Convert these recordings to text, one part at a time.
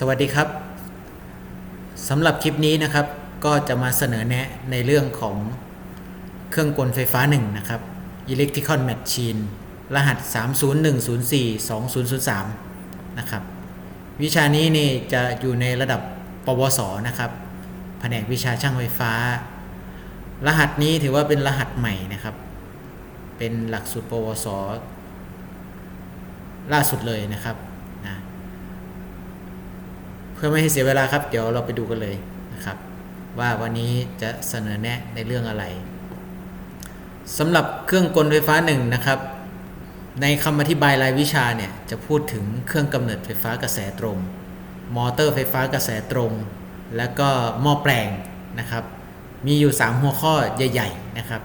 สวัสดีครับสำหรับคลิปนี้นะครับ ก็จะมาเสนอแนะในเรื่องของเครื่องกลไฟฟ้า1นะครับ Electrical Machine รหัส 301042003 นะครับ วิชานี้นี่จะอยู่ในระดับปวสนะครับแผนกวิชาช่างไฟฟ้า รหัสนี้ถือว่าเป็นรหัสใหม่นะครับ เป็นหลักสูตรปวส ล่าสุดเลยนะครับ เพื่อไม่ให้เสียเวลาครับ เดี๋ยวเราไปดูกันเลยนะครับ ว่าวันนี้จะเสนอแนะในเรื่องอะไรสำหรับเครื่องกลไฟฟ้าหนึ่งนะครับ ในคำอธิบายรายวิชาเนี่ยจะพูดถึงเครื่องกำเนิดไฟฟ้ากระแสตรง มอเตอร์ไฟฟ้ากระแสตรง แล้วก็หม้อแปลงนะครับ มีอยู่ 3 หัวข้อใหญ่ ๆนะครับ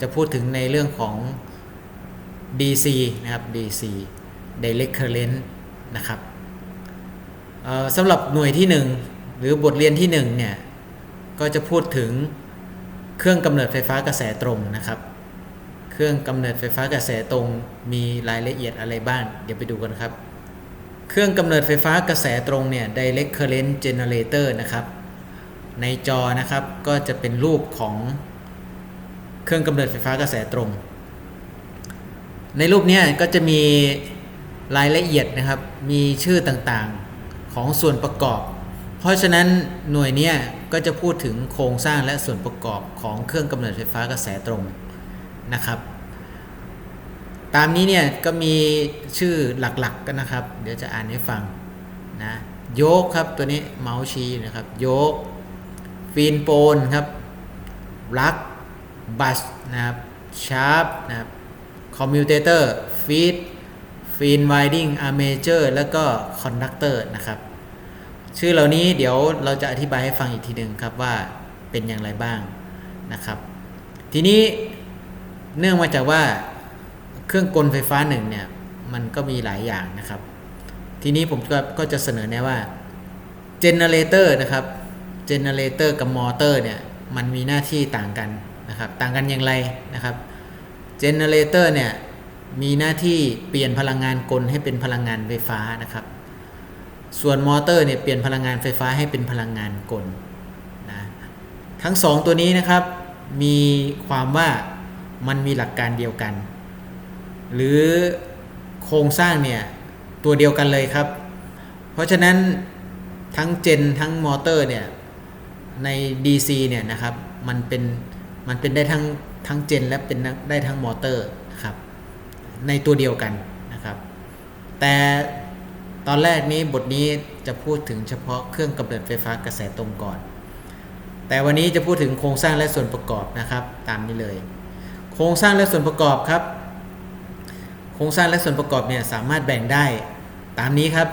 จะพูดถึงในเรื่องของ DC นะครับ DC Direct Current นะครับ สำหรับหน่วยที่ 1 หรือบทเรียนที่1เนี่ยก็จะพูดถึงเครื่องกำเนิดไฟฟ้ากระแสตรงนะครับ เครื่องกำเนิดไฟฟ้ากระแสตรงมีรายละเอียดอะไรบ้าง เดี๋ยวไปดูกันครับ เครื่องกำเนิดไฟฟ้ากระแสตรงเนี่ย Direct Current Generator นะครับ ในจอนะครับก็จะเป็นรูปของเครื่องกำเนิดไฟฟ้ากระแสตรง ในรูปนี้ก็จะมีรายละเอียดนะครับ มีชื่อต่างๆ ของส่วนประกอบ เพราะฉะนั้นหน่วยนี้ก็จะพูดถึงโครงสร้างและส่วนประกอบของเครื่องกำเนิดไฟฟ้ากระแสตรงนะครับ ตามนี้เนี่ยก็มีชื่อหลักๆกันนะครับ เดี๋ยวจะอ่านให้ฟังนะโยกครับตัวนี้เมาส์ชี้นะครับโยกฟีนโปนครับลักบัสนะครับชาร์ปนะครับคอมมิวเตเตอร์ฟีด ฟีนไวดิ้งอาร์เมเจอร์แล้วก็คอนดักเตอร์นะครับ ชื่อเหล่านี้เดี๋ยวเราจะอธิบายให้ฟังอีกทีหนึ่งครับว่าเป็นอย่างไรบ้างนะครับ ทีนี้เนื่องมาจากว่าเครื่องกลไฟฟ้าหนึ่งเนี่ยมันก็มีหลายอย่างนะครับ ทีนี้ผมก็ก็จะเสนอแนะว่าเจเนเรเตอร์นะครับเจเนเรเตอร์กับมอเตอร์เนี่ยมันมีหน้าที่ต่างกันนะครับ ต่างกันอย่างไรนะครับเจเนเรเตอร์เนี่ย มีหน้าที่เปลี่ยนพลังงานกลให้เป็นพลังงานไฟฟ้านะครับ ส่วนมอเตอร์เนี่ยเปลี่ยนพลังงานไฟฟ้าให้เป็นพลังงานกลนะทั้งสองตัวนี้นะครับ มีความว่ามันมีหลักการเดียวกัน หรือโครงสร้างเนี่ยตัวเดียวกันเลยครับ เพราะฉะนั้นทั้งเจนทั้งมอเตอร์เนี่ยใน DC เนี่ยนะครับมันเป็นมันเป็นได้ทั้งทั้งเจนและเป็นได้ทั้งมอเตอร์นะครับ ในตัวเดียวกันนะครับ แต่ตอนแรกนี้บทนี้จะพูดถึงเฉพาะเครื่องกำเนิดไฟฟ้ากระแสตรงก่อน แต่วันนี้จะพูดถึงโครงสร้างและส่วนประกอบนะครับ ตามนี้เลย โครงสร้างและส่วนประกอบครับ โครงสร้างและส่วนประกอบเนี่ยสามารถแบ่งได้ตามนี้ครับ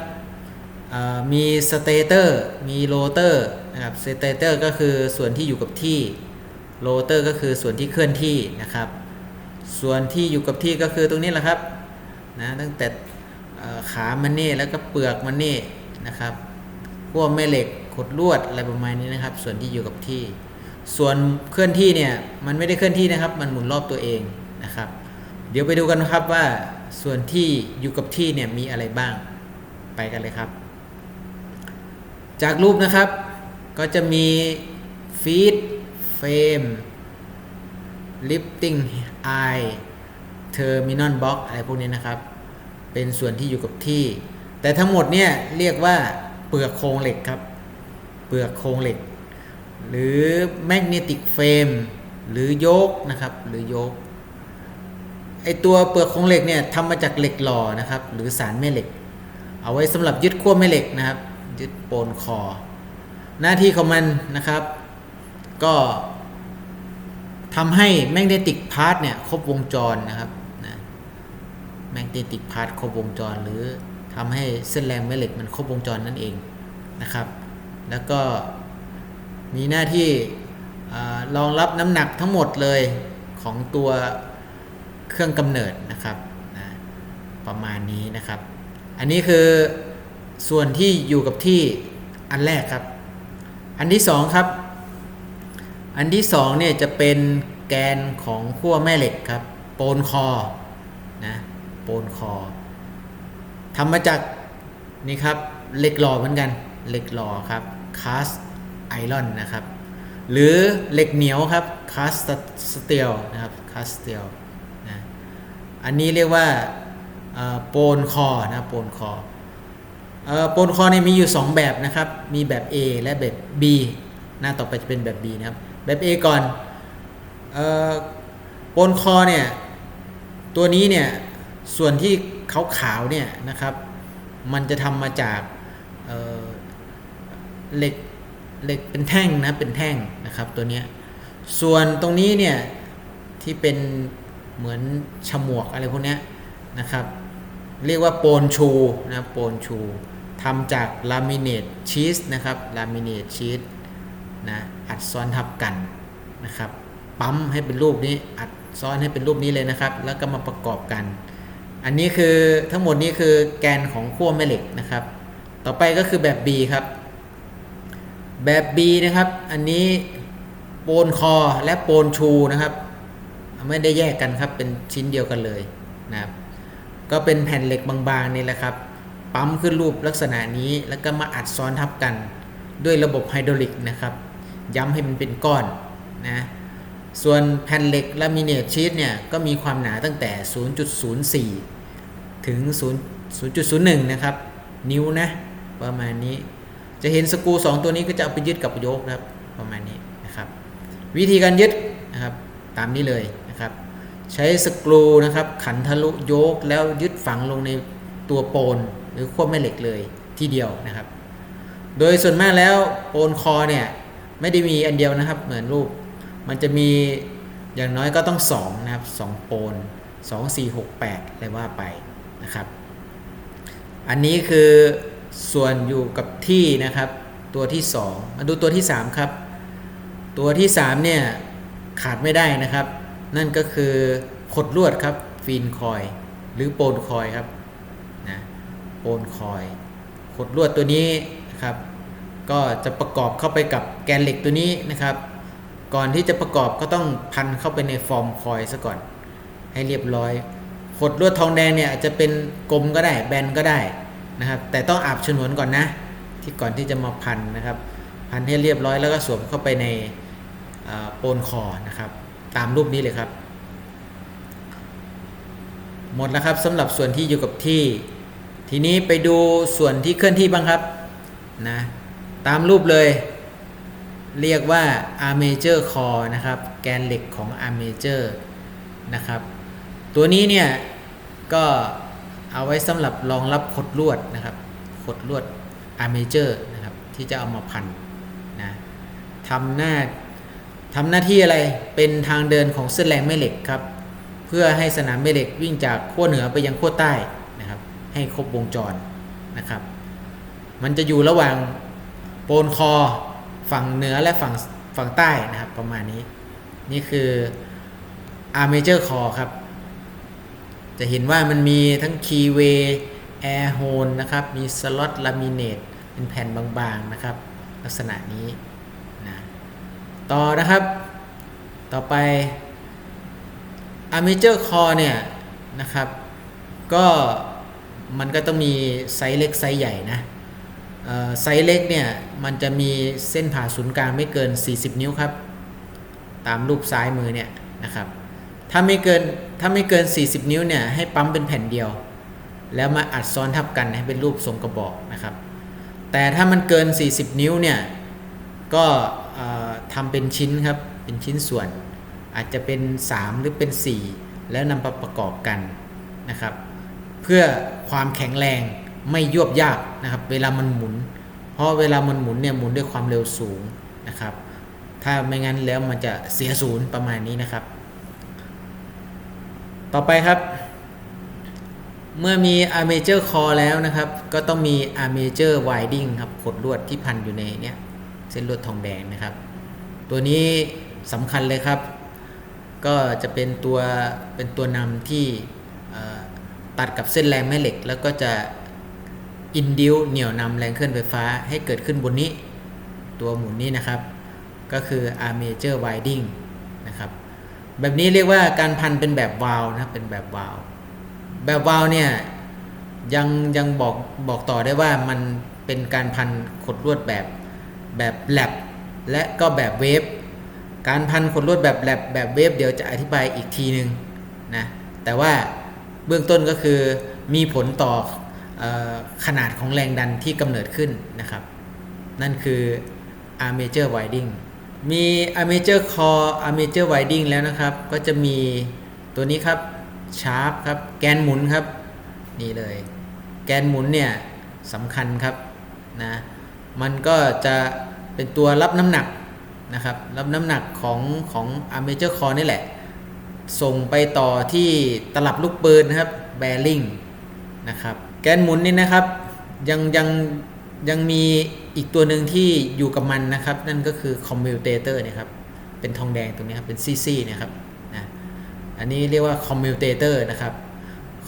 มีสเตเตอร์มีโรเตอร์นะครับสเตเตอร์ก็คือส่วนที่อยู่กับที่โรเตอร์ก็คือส่วนที่เคลื่อนที่นะครับ ส่วนที่อยู่กับที่ก็คือตรงนี้แหละครับนะตั้งแต่ขามันนี่แล้วก็เปลือกมันนี่นะครับพวกแม่เหล็กขดลวดอะไรประมาณนี้นะครับ ส่วนที่อยู่กับที่ ส่วนเคลื่อนที่เนี่ยมันไม่ได้เคลื่อนที่นะครับ มันหมุนรอบตัวเองนะครับ เดี๋ยวไปดูกันนะครับว่าส่วนที่อยู่กับที่เนี่ยมีอะไรบ้างไปกันเลยครับ จากรูปนะครับก็จะมีฟีดเฟรม ลิฟติ้งไอเทอร์มินอลบ็อกอะไรพวกนี้นะครับ เป็นส่วนที่อยู่กับที่ แต่ทั้งหมดเนี่ยเรียกว่าเปลือกโครงเหล็กครับ เปลือกโครงเหล็ก หรือแมกเนติกเฟรมหรือโยกนะครับ หรือโยก ไอตัวเปลือกโครงเหล็กเนี่ยทำมาจากเหล็กหล่อนะครับ หรือสารแม่เหล็ก เอาไว้สำหรับยึดขั้วแม่เหล็กนะครับ ยึดโปนคอ หน้าที่ของมันนะครับ ก็ ทำให้แมกเนติกพาร์ตเนี่ยครบวงจรนะครับนะแมกเนติกพาร์ตครบวงจร หรือทำให้เส้นแรงแม่เหล็กมันครบวงจรนั่นเองนะครับ แล้วก็มีหน้าที่รองรับน้ำหนักทั้งหมดเลยของตัวเครื่องกำเนิดนะครับนะประมาณนี้นะครับ อันนี้คือส่วนที่อยู่กับที่อันแรกครับ อันที่สองครับ อันที่สองเนี่ยจะเป็นแกนของขั้วแม่เหล็กครับ โปนคอนะโปนคอทำมาจากนี่ครับเหล็กหล่อเหมือนกันเหล็กหล่อครับคาสไอรอนนะครับ หรือเหล็กเหนียวครับคาสสเตียลนะครับคาสสเตียลนะอันนี้เรียกว่าโปนคอนะโปนคอเอ่อโปนคอเนี่ยมีอยู่ 2 แบบนะครับ มีแบบ A และแบบ B หน้าต่อไปจะเป็นแบบ B นะครับ แบบ A ก่อนเอ่อโปนคอเนี่ยตัวนี้เนี่ยส่วนที่ขาวๆเนี่ยนะครับ มันจะทำมาจากเอ่อเหล็กเหล็กเป็นแท่งนะเป็นแท่งนะครับตัวเนี้ยส่วนตรงนี้เนี่ยที่เป็นเหมือนฉมวกอะไรพวกเนี้ยนะครับ เรียกว่าโปนชูนะโปนชูทำจากลามิเนตชีสนะครับลามิเนตชีส นะอัดซ้อนทับกันนะครับปั๊มให้เป็นรูปนี้อัดซ้อนให้เป็นรูปนี้เลยนะครับ แล้วก็มาประกอบกัน อันนี้คือทั้งหมดนี้คือแกนของขั้วแม่เหล็กนะครับ ต่อไปก็คือแบบ B ครับ แบบ B นะครับ อันนี้โปนคอและโปนชูนะครับ ไม่ได้แยกกันครับเป็นชิ้นเดียวกันเลยนะครับ ก็เป็นแผ่นเหล็กบางๆนี่แหละครับปั๊มขึ้นรูปลักษณะนี้แล้วก็มาอัดซ้อนทับกัน ด้วยระบบไฮดรอลิกนะครับ ย้ำให้มันเป็นก้อนนะส่วนแผ่นเหล็กลามิเนตชีสเนี่ยก็มีความหนาตั้งแต่ 0.04 ถึง 0.01 นะครับ นิ้วนะประมาณนี้ จะเห็นสกรูสองตัวนี้ก็จะเอาไปยึดกับโยกนะครับประมาณนี้นะครับวิธีการยึดนะครับตามนี้เลยนะครับใช้สกรูนะครับขันทะลุโยกแล้วยึดฝังลงในตัวโปนหรือขั้วแม่เหล็กเลยทีเดียวนะครับ โดยส่วนมากแล้วโปนคอเนี่ย ไม่ได้มีอันเดียวนะครับ เหมือนรูป มันจะมีอย่างน้อยก็ต้อง 2 นะครับ 2 โปน 2 4 6 8อะไรว่าไปนะครับ อันนี้คือส่วนอยู่กับที่นะครับ ตัวที่ 2 มาดูตัวที่ 3 ครับ ตัวที่ 3 เนี่ย ขาดไม่ได้นะครับ นั่นก็คือขดลวดครับฟีนคอย หรือโปนคอยครับนะโปนคอยขดลวดตัวนี้นะครับ ก็จะประกอบเข้าไปกับแกนเหล็กตัวนี้นะครับ ก่อนที่จะประกอบก็ต้องพันเข้าไปในฟอร์มคอยซะก่อน ให้เรียบร้อยขดลวดทองแดงเนี่ยอาจจะเป็นกลมก็ได้แบนก็ได้นะครับ แต่ต้องอาบฉนวนก่อนนะ ที่ก่อนที่จะมาพันนะครับ พันให้เรียบร้อยแล้วก็สวมเข้าไปในโปนคอนะครับ ตามรูปนี้เลยครับ หมดแล้วครับสำหรับส่วนที่อยู่กับที่ ทีนี้ไปดูส่วนที่เคลื่อนที่บ้างครับนะ ตามรูปเลย เรียกว่า armature core นะครับ แกนเหล็กของ armature นะครับ ตัวนี้เนี่ย ก็เอาไว้สำหรับรองรับขดลวดนะครับขดลวด armature นะครับ ที่จะเอามาพันนะทำหน้าทำหน้าที่อะไรเป็นทางเดินของเส้นแรงแม่เหล็กครับ เพื่อให้สนามแม่เหล็กวิ่งจากขั้วเหนือไปยังขั้วใต้นะครับ ให้ครบวงจรนะครับ มันจะอยู่ระหว่าง โปนคอฝั่งเหนือและฝั่งฝั่งใต้นะครับประมาณนี้ นี่คือ armature core ครับ จะเห็นว่ามันมีทั้ง keyway air hole นะครับ มี slot laminate เป็นแผ่นบางๆนะครับ ลักษณะนี้นะต่อนะครับ ต่อไป armature core เนี่ยนะครับ ก็มันก็ต้องมีไซส์เล็กไซส์ใหญ่นะ ไซส์เล็กเนี่ยมันจะมีเส้นผ่าศูนย์กลางไม่เกิน 40 นิ้วครับ ตามรูปซ้ายมือเนี่ยนะครับถ้าไม่เกินถ้าไม่เกิน 40 นิ้วเนี่ยให้ปั๊มเป็นแผ่นเดียว แล้วมาอัดซ้อนทับกันให้เป็นรูปทรงกระบอกนะครับ แต่ถ้ามันเกิน 40 นิ้วเนี่ยก็ทำเป็นชิ้นครับเป็นชิ้นส่วน อาจจะเป็น 3 หรือเป็น 4 แล้วนำมาประกอบกันนะครับ เพื่อความแข็งแรง ไม่ยวบยากนะครับ เวลามันหมุน เพราะเวลามันหมุนเนี่ยหมุนด้วยความเร็วสูงนะครับ ถ้าไม่งั้นแล้วมันจะเสียศูนย์ประมาณนี้นะครับ ต่อไปครับ เมื่อมี armature core แล้วนะครับ ก็ต้องมี armature winding ครับขดลวดที่พันอยู่ในเนี้ยเส้นลวดทองแดงนะครับ ตัวนี้สำคัญเลยครับ ก็จะเป็นตัวเป็นตัวนำที่ตัดกับเส้นแรงแม่เหล็กแล้วก็จะ อินดิวเหนี่ยวนำแรงเคลื่อนไฟฟ้าให้เกิดขึ้นบนนี้ ตัวหมุนนี้นะครับ ก็คือ armature winding นะครับ แบบนี้เรียกว่าการพันเป็นแบบวาล์วนะเป็นแบบวาล์วแบบวาล์วเนี่ยยังยังบอกบอกต่อได้ว่ามันเป็นการพันขดลวดแบบแบบแลบและก็แบบเวฟการพันขดลวดแบบแลบแบบเวฟเดี๋ยวจะอธิบายอีกทีหนึ่งนะแต่ว่าเบื้องต้นก็คือมีผลต่อ ขนาดของแรงดันที่กำเนิดขึ้นนะครับ นั่นคือ armature winding มี armature core armature winding แล้วนะครับ ก็จะมีตัวนี้ครับ sharp ครับ แกนหมุนครับ นี่เลย แกนหมุนเนี่ยสำคัญครับนะ มันก็จะเป็นตัวรับน้ำหนักนะครับ รับน้ำหนักของของ armature core นี่แหละ ส่งไปต่อที่ตลับลูกปืนนะครับ bearing นะครับแกนหมุนนี่นะครับยังยังยังมีอีกตัวหนึ่งที่อยู่กับมันนะครับ นั่นก็คือ commutator เนี่ยครับเป็นทองแดงตรงนี้ครับเป็นซี่ๆนะครับนะอันนี้เรียกว่า commutator นะครับ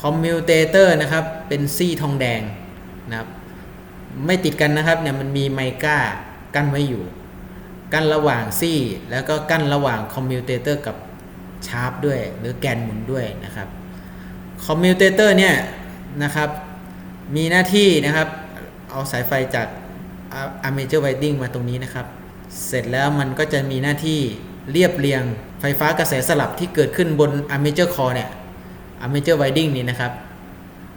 commutator นะครับเป็นซี่ทองแดงนะครับไม่ติดกันนะครับเนี่ยมันมีไมก้ากั้นไว้อยู่ กั้นระหว่างซี่ แล้วก็กั้นระหว่างคอมมิวเตเตอร์กับชาร์ปด้วย หรือแกนหมุนด้วยนะครับคอมมิวเตเตอร์เนี่ย นะครับ มีหน้าที่นะครับ เอาสายไฟจากอะเมเจอร์ไวดิ้งมาตรงนี้นะครับ เสร็จแล้วมันก็จะมีหน้าที่เรียบเรียงไฟฟ้ากระแสสลับที่เกิดขึ้นบนอะเมเจอร์คอเนี่ยอะเมเจอร์ไวดิ้งนี่นะครับ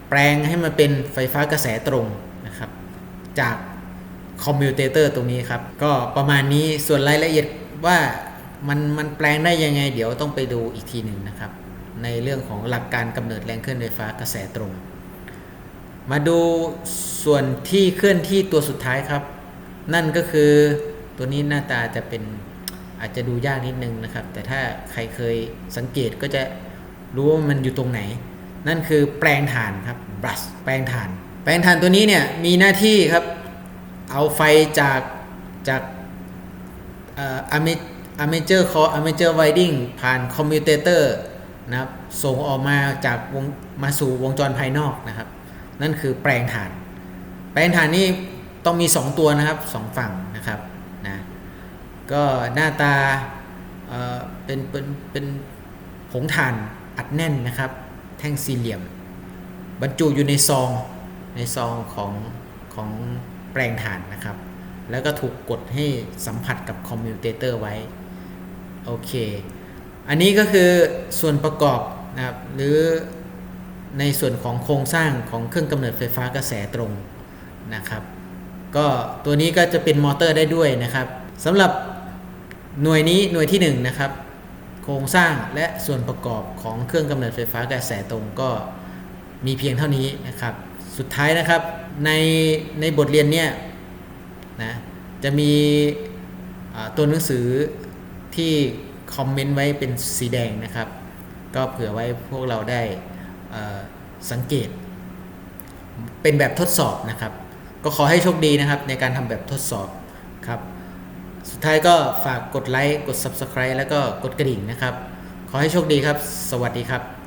แปลงให้มันเป็นไฟฟ้ากระแสตรงนะครับ จากคอมมิวเตเตอร์ตรงนี้ครับ ก็ประมาณนี้ส่วนรายละเอียดว่ามันมันแปลงได้ยังไง เดี๋ยวต้องไปดูอีกทีหนึ่งนะครับ ในเรื่องของหลักการกำเนิดแรงเคลื่อนไฟฟ้ากระแสตรง มาดูส่วนที่เคลื่อนที่ตัวสุดท้ายครับ นั่นก็คือตัวนี้หน้าตาจะเป็นอาจจะดูยากนิดนึงนะครับ แต่ถ้าใครเคยสังเกตก็จะรู้ว่ามันอยู่ตรงไหน นั่นคือแปลงถ่านครับ brush แปลงถ่าน แปลงถ่านตัวนี้เนี่ยมีหน้าที่ครับเอาไฟจากจากอะเมอะเมเจอร์คออะเมเจอร์ไวดิ้งผ่านคอมมิวเตเตอร์นะครับส่งออกมาจากวงมาสู่วงจรภายนอกนะครับ นั่นคือแปลงถ่าน แปลงถ่านนี่ต้องมี 2 ตัวนะครับสองฝั่งนะครับนะก็หน้าตาเอ่อเป็นเป็นเป็นผงถ่านอัดแน่นนะครับ แท่งสี่เหลี่ยม บรรจุอยู่ในซองในซองของของแปลงถ่านนะครับ แล้วก็ถูกกดให้สัมผัสกับคอมมิวเตเตอร์ไว้ โอเค อันนี้ก็คือส่วนประกอบนะครับหรือ ในส่วนของโครงสร้างของเครื่องกำเนิดไฟฟ้ากระแสตรงนะครับก็ตัวนี้ก็จะเป็นมอเตอร์ได้ด้วยนะครับสำหรับหน่วยนี้หน่วยที่1นงนะครับโครงสร้างและส่วนประกอบของเครื่องกำเนิดไฟฟ้ากระแสตรงก็มีเพียงเท่านี้นะครับ สุดท้ายนะครับในในบทเรียนเนี่ยนะจะมีตัวหนังสือที่คอมเมนต์ไว้เป็นสีแดงนะครับ ก็เผื่อไว้พวกเราได้ สังเกต เป็นแบบทดสอบนะครับ ก็ขอให้โชคดีนะครับ ในการทำแบบทดสอบครับ สุดท้ายก็ฝากกดไลค์กด Subscribe แล้วก็กดกระดิ่งนะครับ ขอให้โชคดีครับ สวัสดีครับ